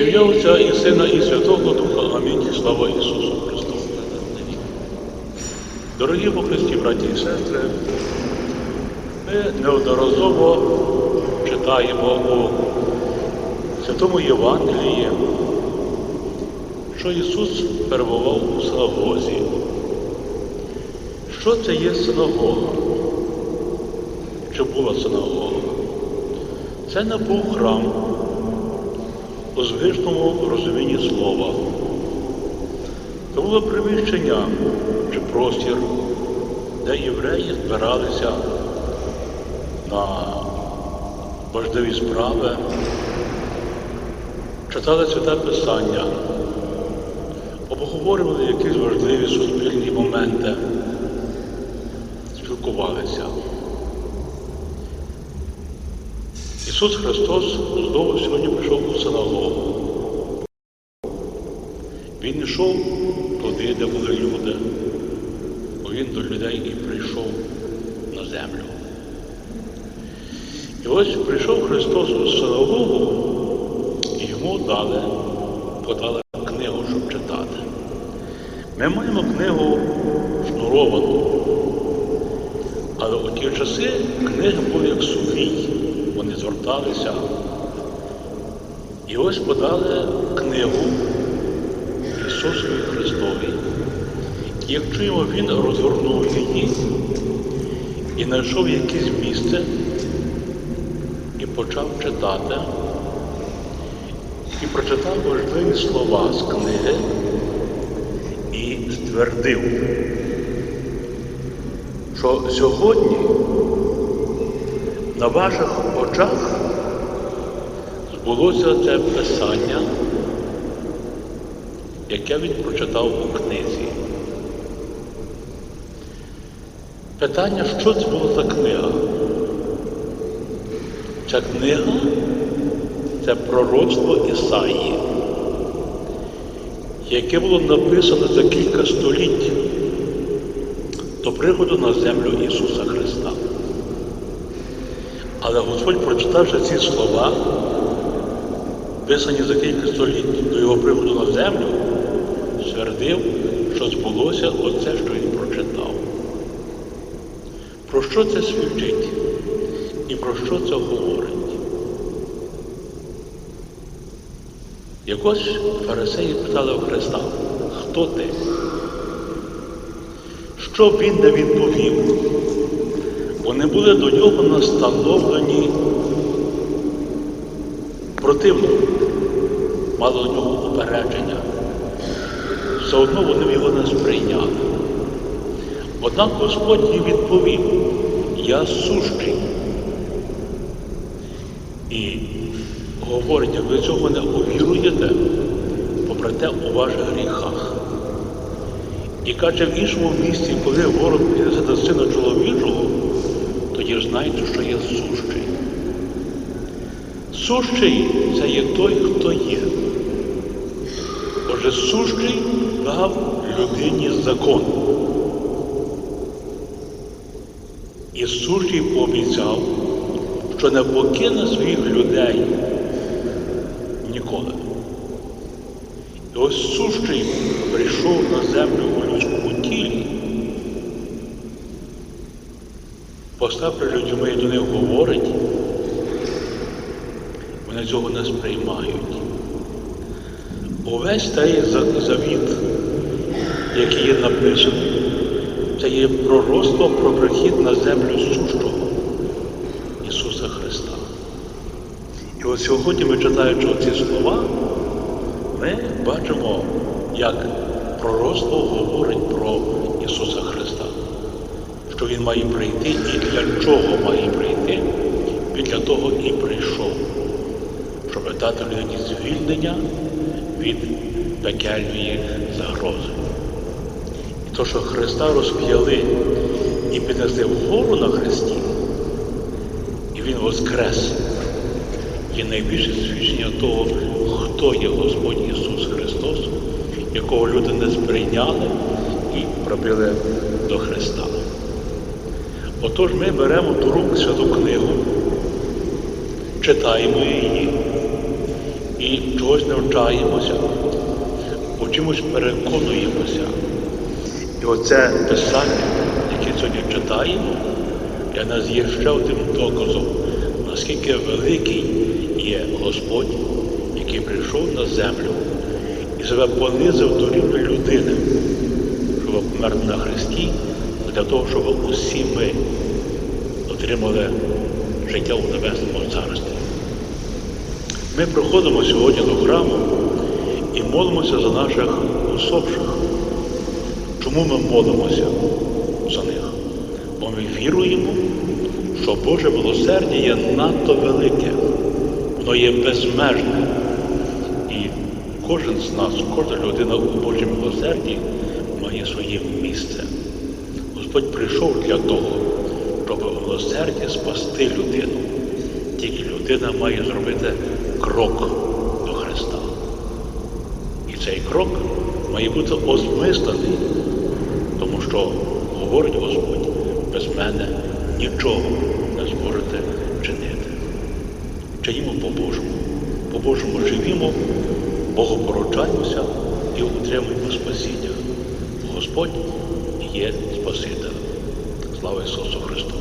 Ім'я Отця і Сина, і Святого Духа. Амінь. Слава Ісусу Христу. Дорогі по Христі, браті і сестри, ми неодноразово читаємо у Святому Євангелії, що Ісус перебував у синагозі. Що це є синагога? Чи була синагога? Це не був храм у звичному розумінні слова. Це було приміщення чи простір, де євреї збиралися на важливі справи, читали святе Писання, обговорювали якісь важливі суспільні моменти, спілкувалися. Ісус Христос знову сьогодні прийшов у синагогу. Він йшов туди, де були люди, бо він до людей і прийшов на землю. І ось прийшов Христос у синагогу, і йому дали, подали книгу, щоб читати. Ми маємо книгу шнуровану, але у ті часи книги були як сувій, вони зверталися. І ось подали книгу Ісусові Христові. І як чуємо, Він розгорнув її і знайшов якесь місце і почав читати. І прочитав важливі слова з книги і ствердив, що сьогодні на ваших очах збулося це писання, яке він прочитав у книзі. Питання, що це була за книга? Ця книга це пророцтво Ісаї, яке було написано за кілька століть до приходу на землю Ісуса Христа. Але Господь, прочитавши ці слова, писані за кілька століть до його приходу на землю, ствердив, що збулося оце, що він прочитав. Про що це свідчить і про що це говорить? Якось фарисеї питали у Христа, хто ти? Що він не відповів? Були до нього настановлені противно, мали до нього упередження. Все одно вони його не сприйняли. Однак Господь їй відповів, я сущий. І говорить, як ви цього не увіруєте, попри у ваших гріхах. І каже в іншому місці, коли ворог піде до сина чоловічого, тоді знайте, що є сущий. Сущий це є той, хто є. Отже, сущий дав людині закон. І сущий пообіцяв, що не покине своїх людей ніколи. І ось сущий прийшов на землю у людському тілі, постав перед людьми і до них говорить, вони цього не сприймають. Увесь цей завіт, який є написаний, це є пророцтво про прихід на землю сущого Ісуса Христа. І от сьогодні ми читаючи ці слова, ми бачимо, як пророцтво говорить про Ісуса Христа, Він має прийти і для чого має прийти, Він для того і прийшов, щоб дати людині звільнення від пекельної загрози. І то, що Христа розп'яли і піднесли вгору на Христі, і Він воскрес, є найбільше свідчення того, хто є Господь Ісус Христос, якого люди не сприйняли і пробили до Христа. Отож ми беремо до рук святу книгу, читаємо її і чогось навчаємося, у чомусь переконуємося. І оце писання, яке сьогодні читаємо, для нас є ще одним доказом, наскільки великий є Господь, який прийшов на землю і себе понизив до рівня людини, щоб померти на Христі, для того, щоб усі ми отримали життя у Небесному Царстві. Ми приходимо сьогодні до храму і молимося за наших усопших. Чому ми молимося за них? Бо ми віруємо, що Боже милосердя є надто велике, воно є безмежне. І кожен з нас, кожна людина у Божому милосерді має своє місце. Господь прийшов для того, щоб у милосерді спасти людину. Тільки людина має зробити крок до Христа. І цей крок має бути осмислений, тому що говорить Господь, без мене нічого не зможете чинити. Чинімо по-божому, по-божому живімо, богопоручаємося і отримуємо спасіння. Господь є Спаситель. Слава Ісусу Христу!